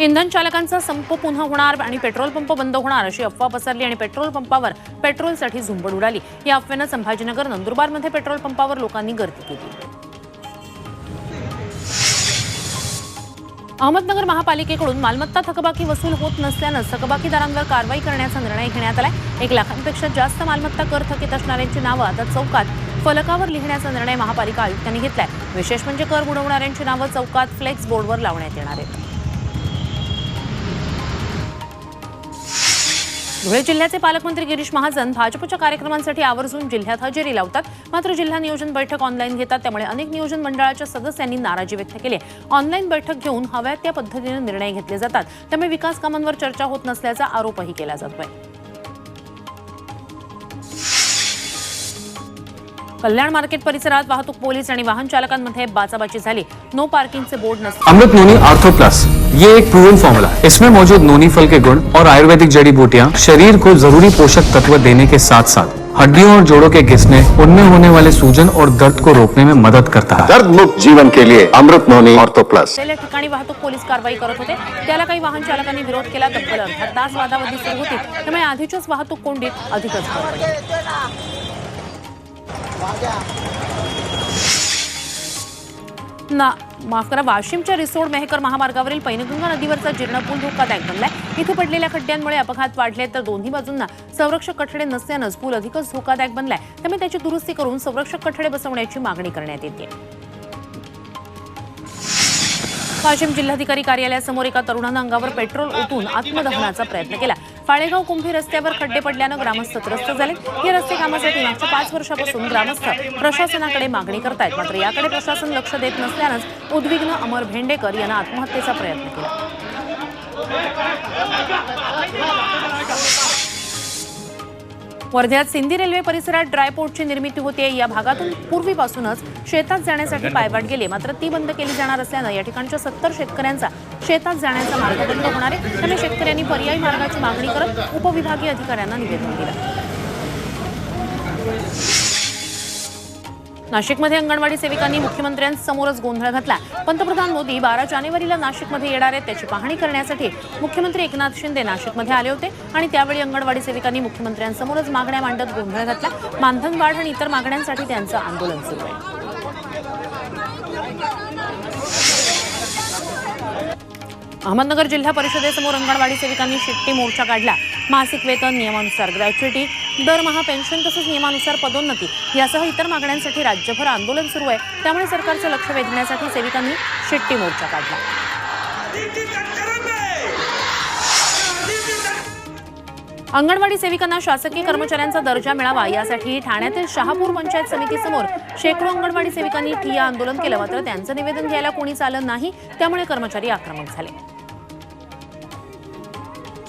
इंधन चालकांचा संप पुन्हा होणार आणि पेट्रोल पंप बंद होणार अशी अफवा पसरली आणि पेट्रोल पंपावर पेट्रोलसाठी झुंबड उडाली. या अफवेनं संभाजीनगर नंदुरबारमध्ये पेट्रोल पंपावर लोकांनी गर्दी केली. अहमदनगर महापालिकेकडून मालमत्ता थकबाकी वसूल होत नसल्यानं थकबाकीदारांवर कारवाई करण्याचा निर्णय घेण्यात आलाय. एक लाखांपेक्षा जास्त मालमत्ता कर थकीत असणाऱ्यांची नावं आता चौकात फलकावर लिहिण्याचा निर्णय महापालिका आयुक्तांनी घेतलाय. विशेष म्हणजे कर बुडवणाऱ्यांची नावं चौकात फ्लेक्स बोर्डवर लावण्यात येणार आहेत. धुळे जिल्ह्याचे पालकमंत्री गिरीश महाजन भाजपच्या कार्यक्रमांसाठी आवर्जून जिल्ह्यात हजेरी लावतात. मात्र जिल्हा नियोजन बैठक ऑनलाईन घेतात. त्यामुळे अनेक नियोजन मंडळाच्या सदस्यांनी नाराजी व्यक्त केली ऑनलाईन बैठक घेऊन हव्या त्या पद्धतीने निर्णय घेतले जातात. त्यामुळे विकास कामांवर चर्चा होत नसल्याचा आरोपही केला जातोय. कल्याण मार्केट परिसरात वाहतूक पोलीस आणि वाहन चालकांमध्ये बाचाबाची झाली. नो पार्किंगचे बोर्ड नसते. Amrut Noni ortho plus. ये एक प्रूवन फॉर्मूला है इसमें मौजूद नोनी फल के गुण और आयुर्वेदिक जड़ी बूटियाँ शरीर को जरूरी पोषक तत्व देने के साथ साथ हड्डियों और जोड़ों के घिसने उनमें होने वाले सूजन और दर्द को रोकने में मदद करता है। दर्द मुक्त जीवन के लिए अमृत नोनी ऑर्थो प्लस। ठिकाणी वाहतूक पोलीस कारवाई करत होते. त्याला काही वाहन चालकांनी विरोध केला तब्बल अर्धा तास वादावादी सुरू होती. त्यामुळे आधीच्याच वाहतूक कोंडीत अधिकच. ना माफ करा वाशिमच्या रिसोड मेहकर महामार्गावरील पैनगंगा नदीवरचा जीर्ण पूल धोकादायक बनलाय. इथे पडलेल्या खड्ड्यांमुळे अपघात वाढले तर दोन्ही बाजूंना संरक्षक कठडे नसल्यानंच पूल अधिकच धोकादायक बनलाय. त्यामुळे त्याची दुरुस्ती करून संरक्षक कठडे बसवण्याची मागणी करण्यात येते. वाशिम जिल्हाधिकारी कार्यालयासमोर एका तरुणानं अंगावर पेट्रोल ओतून आत्मदहनाचा प्रयत्न केला. फाळेगाव कुंभी रस्त्यावर खड्डे पडल्यानं ग्रामस्थ त्रस्त झाले. या रस्ते कामासाठी मागच्या पाच वर्षापासून ग्रामस्थ प्रशासनाकडे मागणी करतायत. मात्र याकडे प्रशासन लक्ष देत नसल्यानंच उद्विग्न अमर भेंडेकर यांना आत्महत्येचा प्रयत्न केला. वर्ध्यात सिंधी रेल्वे परिसरात ड्रायपोर्टची निर्मिती होते. या भागातून पूर्वीपासूनच शेतात जाण्यासाठी पायवाट गेले. मात्र ती बंद केली जाणार असल्यानं या ठिकाणच्या सत्तर शेतकऱ्यांचा शेतात जाण्याचा मार्ग बंद होणार आहे. त्यामुळे शेतकऱ्यांनी पर्यायी मार्गाची मागणी करत उपविभागीय अधिकाऱ्यांना निवेदन दिलं. नाशिकमध्ये अंगणवाडी सेविकांनी मुख्यमंत्र्यांसमोरच गोंधळ घातला. पंतप्रधान मोदी बारा जानेवारीला नाशिकमध्ये येणार आहेत. त्याची पाहणी करण्यासाठी मुख्यमंत्री एकनाथ शिंदे नाशिकमध्ये आले होते आणि त्यावेळी अंगणवाडी सेविकांनी मुख्यमंत्र्यांसमोरच मागण्या मांडत गोंधळ घातला. मानधन वाढ आणि इतर मागण्यांसाठी त्यांचं आंदोलन सुरू आहे. अहमदनगर जिल्हा परिषदेसमोर अंगणवाडी सेविकांनी शिट्टी मोर्चा काढला. मासिक वेतन नियमानुसार ग्रॅच्युटी दरमहा पेन्शन तसंच नियमानुसार पदोन्नती यासह इतर मागण्यांसाठी राज्यभर आंदोलन सुरू आहे. त्यामुळे सरकारचं लक्ष वेधण्यासाठी सेविकांनी शिट्टी मोर्चा काढला. अंगणवाडी सेविकांना शासकीय कर्मचाऱ्यांचा दर्जा मिळावा यासाठी ठाण्यातील शहापूर पंचायत समितीसमोर शेकडो अंगणवाडी सेविकांनी ठिय्या आंदोलन केलं. मात्र त्यांचं निवेदन घ्यायला कोणीच आलं नाही त्यामुळे कर्मचारी आक्रमक झाले.